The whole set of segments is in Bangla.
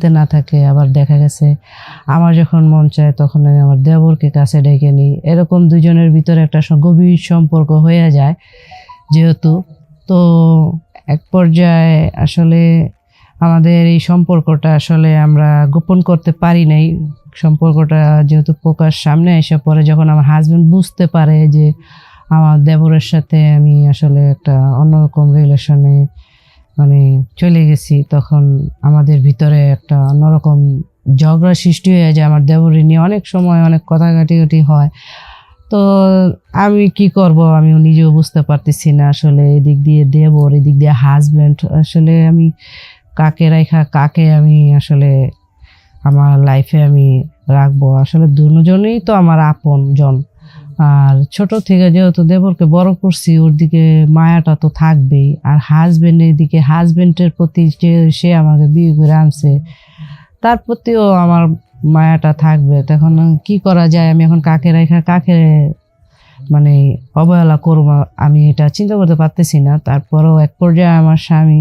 বাড়িতে না থাকে, আবার দেখা গেছে আমার যখন মন চায় তখন আমি আমার দেবরকে কাছে ডেকে নিই। এরকম দুজনের ভিতরে একটা গভীর সম্পর্ক হয়ে যায় যেহেতু। তো এক পর্যায়ে আসলে আমাদের এই সম্পর্কটা আসলে আমরা গোপন করতে পারি নাই। সম্পর্কটা যেহেতু প্রকাশ সামনে এসে পরে যখন আমার হাজব্যান্ড বুঝতে পারে যে আমার দেবরের সাথে আমি আসলে একটা অন্যরকম রিলেশনে মানে চলে গেছি, তখন আমাদের ভিতরে একটা অন্যরকম ঝগড়া সৃষ্টি হয়ে যায় আমার দেবরে নিয়ে। অনেক সময় অনেক কথা কাটিকাটি হয়। তো আমি কি করব আমি নিজেও বুঝতে পারতেছি না আসলে এদিক দিয়ে দেবর, এদিক দিয়ে হাজব্যান্ড আসলে আমি কাকে রেখা কাকে আমি আসলে আমার লাইফে আমি রাখব? আসলে দুজনেই তো আমার আপন জন আর ছোট থেকে যেহেতু দেবরকে বড় করছি, ওর দিকে মায়াটা তো থাকবেই। আর হাজবেন্ডের দিকে হাজবেন্ডের প্রতি যে সে আমাকে বিয়ে করে আনছে, তার প্রতিও আমার মায়াটা থাকবে। তখন কি করা যায়? আমি এখন কাকে রেখা কাকে মানে অবহেলা করব আমি এটা চিন্তা করতে পারতেছি না। তারপরেও এক পর্যায়ে আমার স্বামী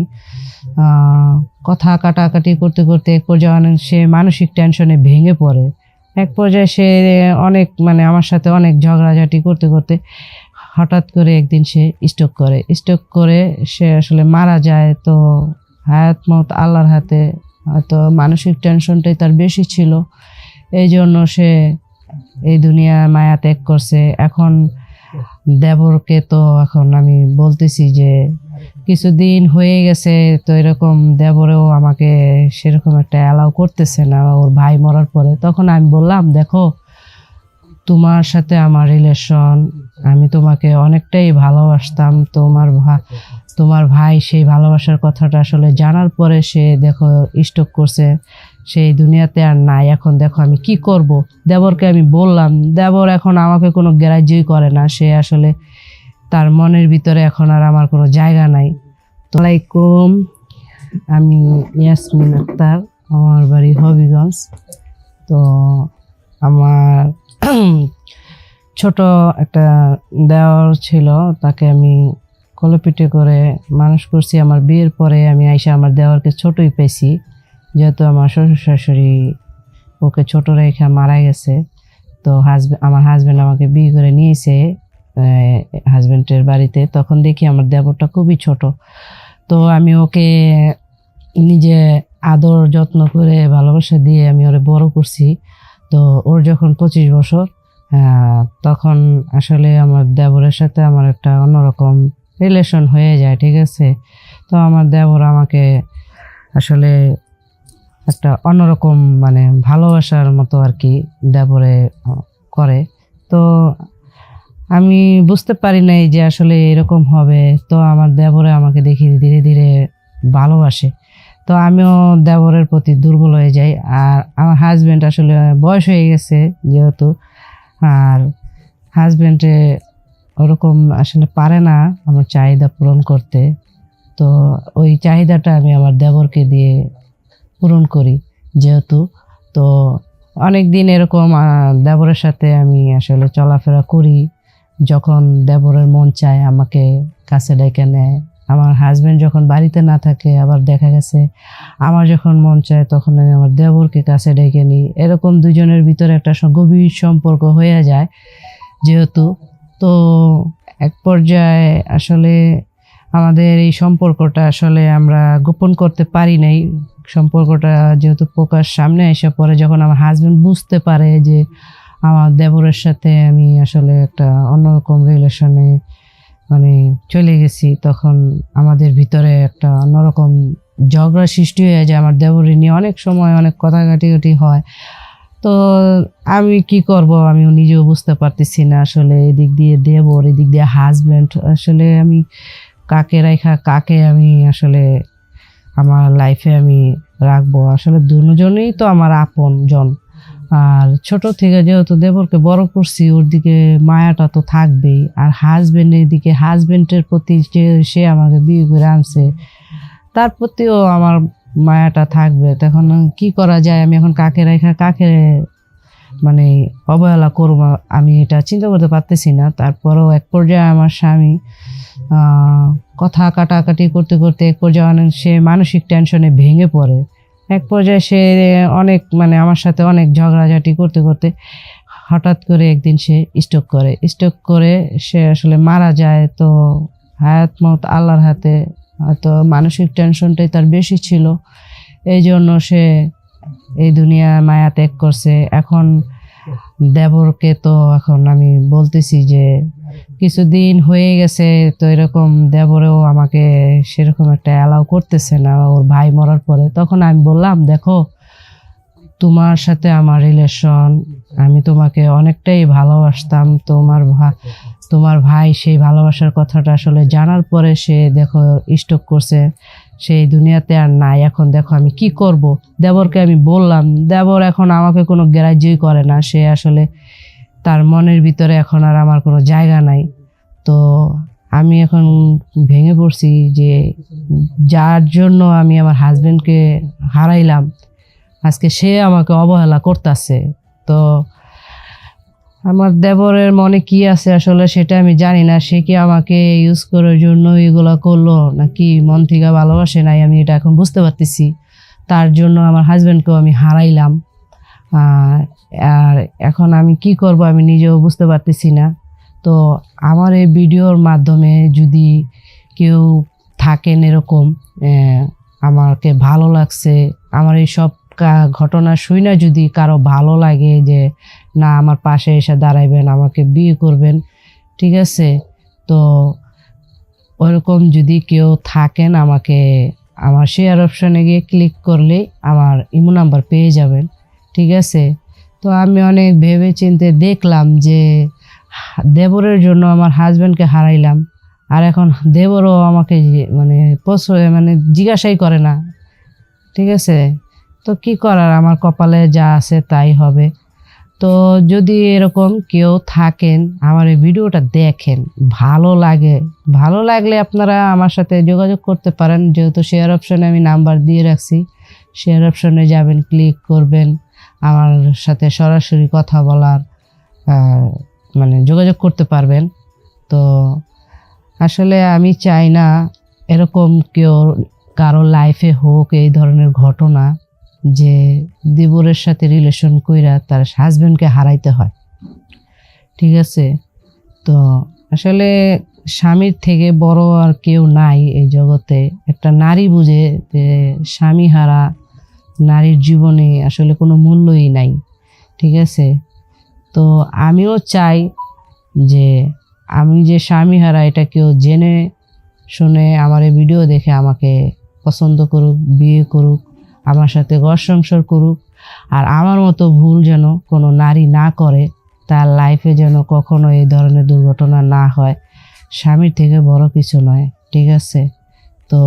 কথা কাটাকাটি করতে করতে এক পর্যায়ে সে মানসিক টেনশনে ভেঙে পড়ে। এক পর্যায়ে সে অনেক মানে আমার সাথে অনেক ঝগড়াঝাটি করতে করতে হঠাৎ করে একদিন সে স্ট্রোক করে। স্ট্রোক করে সে আসলে মারা যায়। তো হায়াত মত আল্লাহর হাতে হয়তো মানসিক টেনশনটাই তার বেশি ছিল। এই জন্য সে এই দুনিয়া মায়া ত্যাগ করছে। এখন দেবরকে তো এখন আমি বলতেছি যে কিছুদিন হয়ে গেছে, তো এরকম দেবরেও আমাকে সেরকম একটা অ্যালাউ করতেছে না, ওর ভাই মরার পরে। তখন আমি বললাম, দেখো, তোমার সাথে আমার রিলেশন আমি তোমাকে অনেকটাই ভালোবাসতাম। তোমার তোমার ভাই সেই ভালোবাসার কথাটা আসলে জানার পরে সে দেখো স্টক করছে। সেই দুনিয়াতে আর নাই। এখন দেখো আমি কি করব? দেবরকে আমি বললাম, দেবর এখন আমাকে কোনো গ্রাহ্যই করে না। সে আসলে তার মনের ভিতরে এখন আর আমার কোনো জায়গা নাই। তো আলাইকুম আমি ইয়াসমিন আক্তার, আমার বাড়ি হবিগঞ্জ। তো আমার ছোট একটা দেওয়ার ছিল, তাকে আমি কলপিটে করে মানুষ করছি। আমার বিয়ের পরে আমি আইসা আমার দেওয়ারকে ছোটই পেয়েছি, যেহেতু আমার শ্বশুর শাশুড়ি ওকে ছোট রেখা মারা গেছে। তো হাজব্যান্ড আমার হাজব্যান্ড আমাকে বিয়ে করে নিয়েছে। হাজব্যান্ডের বাড়িতে, তখন দেখি আমার দেবরটা খুবই ছোট। তো আমি ওকে নিজে আদর যত্ন করে ভালোবাসা দিয়ে আমি ওরে বড় করছি। তো ওর যখন পঁচিশ বছর তখন আসলে আমার দেবরের সাথে আমার একটা অন্যরকম রিলেশন হয়ে যায়, ঠিক আছে? তো আমার দেবর আমাকে আসলে একটা অন্যরকম মানে ভালোবাসার মতো আর কি দেবরে করে। তো আমি বুঝতে পারি নাই যে আসলে এরকম হবে। তো আমার দেবরে আমাকে দেখি ধীরে ধীরে ভালোবাসে। তো আমিও দেবরের প্রতি দুর্বল হয়ে যাই। আর আমার হাজব্যান্ড আসলে বয়স হয়ে গেছে যেহেতু। আর হাজব্যান্ডে ওরকম আসলে পারে না আমার চাহিদা পূরণ করতে। তো ওই চাহিদাটা আমি আমার দেবরকে দিয়ে পূরণ করি যেহেতু। তো অনেক দিন এরকম দেবরের সাথে আমি আসলে চলাফেরা করি। যখন দেবরের মন চায় আমাকে কাছে ডেকে নেয়, আমার হাজব্যান্ড যখন বাড়িতে না থাকে, আবার দেখা গেছে আমার যখন মন চায় তখন আমি আমার দেবরকে কাছে ডেকে নিই। এরকম দুজনের ভিতরে একটা গভীর সম্পর্ক হয়ে যায় যেহেতু। তো এক পর্যায়ে আসলে আমাদের এই সম্পর্কটা আসলে আমরা গোপন করতে পারি নাই। সম্পর্কটা যেহেতু প্রকাশ সামনে এসে পরে যখন আমার হাজব্যান্ড বুঝতে পারে যে আমার দেবরের সাথে আমি আসলে একটা অন্যরকম রিলেশনে মানে চলে গেছি। তখন আমাদের ভিতরে একটা অন্যরকম ঝগড়া সৃষ্টি হয়ে যায়। আমার দেবরে নিয়ে অনেক সময় অনেক কথা কাটিকাটি হয়। তো আমি কি করব আমি নিজেও বুঝতে পারতেছি না আসলে এদিক দিয়ে দেবর, এদিক দিয়ে হাজব্যান্ড আসলে আমি কাকে রেখা কাকে আমি আসলে আমার লাইফে আমি রাখব? আসলে দুজনেই তো আমার আপন জন আর ছোট থেকে যেহেতু দেবরকে বড় করছি, ওর দিকে মায়াটা তো থাকবেই। আর হাজবেন্ডের দিকে হাজবেন্ডের প্রতি যে সে আমাকে বিয়ে করে আনছে, তার প্রতিও আমার মায়াটা থাকবে। তখন কি করা যায়? আমি এখন কাকে রেখা, কাকে মানে অবহেলা করব, আমি এটা চিন্তা করতে পারতেছি না। তারপরেও এক পর্যায়ে আমার স্বামী কথা কাটাকাটি করতে করতে এক পর্যায়ে সে মানসিক টেনশনে ভেঙে পড়ে। এক পর্যায়ে সে অনেক মানে আমার সাথে অনেক ঝগড়াঝাটি করতে করতে হঠাৎ করে একদিন সে স্ট্রোক করে। স্ট্রোক করে সে আসলে মারা যায়। তো হায়াত মত আল্লাহর হাতে, হয়তো মানসিক টেনশনটাই তার বেশি ছিল। এই জন্য সে এই দুনিয়া মায়া ত্যাগ করছে। এখন দেবরকে তো এখন আমি বলতেছি যে কিছুদিন হয়ে গেছে, তো এরকম দেবরেও আমাকে সেরকম একটা অ্যালাউ করতেছে না, ওর ভাই মরার পরে। তখন আমি বললাম, দেখো, তোমার সাথে আমার রিলেশন আমি তোমাকে অনেকটাই ভালোবাসতাম। তোমার তোমার ভাই সেই ভালোবাসার কথাটা আসলে জানার পরে সে দেখো স্টক করছে। সেই দুনিয়াতে আর নাই। এখন দেখো আমি কি করব? দেবরকে আমি বললাম, দেবর এখন আমাকে কোনো গ্রাহ্যই করে না। সে আসলে তার মনের ভিতরে এখন আর আমার কোনো জায়গা নাই। তো আমি এখন ভেঙে পড়ছি যে যার জন্য আমি আমার হাজবেন্ডকে হারাইলাম। আজকে সে আমাকে অবহেলা করতেছে। তো আমার দেবরের মনে কি আছে আসলে সেটা আমি জানি না। সে কি আমাকে ইউজ করার জন্য এগুলো করল নাকি মন থেকে ভালোবাসে নাই আমি এটা এখন বুঝতে পারতেছি। তার জন্য আমার হাজব্যান্ডকেও আমি হারাইলাম। আর এখন আমি কি করব আমি নিজেও বুঝতে পারতেছি না। তো আমার এই ভিডিওর মাধ্যমে যদি কেউ থাকেন এরকম আমাকে ভালো লাগছে, আমার এই সব ঘটনা শুই না যদি কারও ভালো লাগে যে, না, আমার পাশে এসে দাঁড়াইবেন, আমাকে বিয়ে করবেন। ঠিক আছে? তো ওরকম যদি কেউ থাকেন আমাকে, আমার শেয়ার অপশনে গিয়ে ক্লিক করলেই আমার ইমো নাম্বার পেয়ে যাবেন। ঠিক আছে? তো আমি অনেক ভেবে চিন্তে দেখলাম যে, দেবরের জন্য আমার হাজব্যান্ডকে হারাইলাম। আর এখন দেবরও আমাকে মানে প্রশ্রয় মানে জিজ্ঞাসাই করে না। ঠিক আছে? তো কি করার? আমার কপালে যা আছে তাই হবে। তো যদি এরকম কেউ থাকেন, আমার এই ভিডিওটা দেখেন, ভালো লাগে। ভালো লাগলে আপনারা আমার সাথে যোগাযোগ করতে পারেন। যেহেতু শেয়ার অপশনে আমি নাম্বার দিয়ে রাখছি শেয়ার অপশনে যাবেন ক্লিক করবেন। আমার সাথে সরাসরি কথা বলার মানে যোগাযোগ করতে পারবেন। তো আসলে আমি চাই না এরকম কেউ কারও লাইফে হোক এই ধরনের ঘটনা যে দেবরের সাথে রিলেশন কইরা তার হাজবেন্ডকে হারাইতে হয়। ঠিক আছে? তো আসলে স্বামীর থেকে বড় আর কেউ নাই এই জগতে। একটা নারী বুঝে যে স্বামী হারা নারীর জীবনে আসলে কোনো মূল্যই নাই, ঠিক আছে? তো আমিও চাই যে আমি যে স্বামী হারা এটা কেউ জেনে শুনে আমার এই ভিডিও দেখে আমাকে পছন্দ করুক, বিয়ে করুক, আমার সাথে ঘর সংসার করুক, আর আমার মতো ভুল যেন কোনো নারী না করে, তার লাইফে যেন কখনো এই ধরনের দুর্ঘটনা না হয়, স্বামীর থেকে বড় কিছু নয়, ঠিক আছে? তো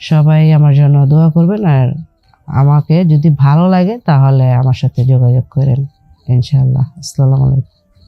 সবাই আমার জন্য দোয়া করবেন আর আমাকে যদি ভালো লাগে তাহলে আমার সাথে যোগাযোগ করেন ইনশাআল্লাহ। আসসালামু আলাইকুম।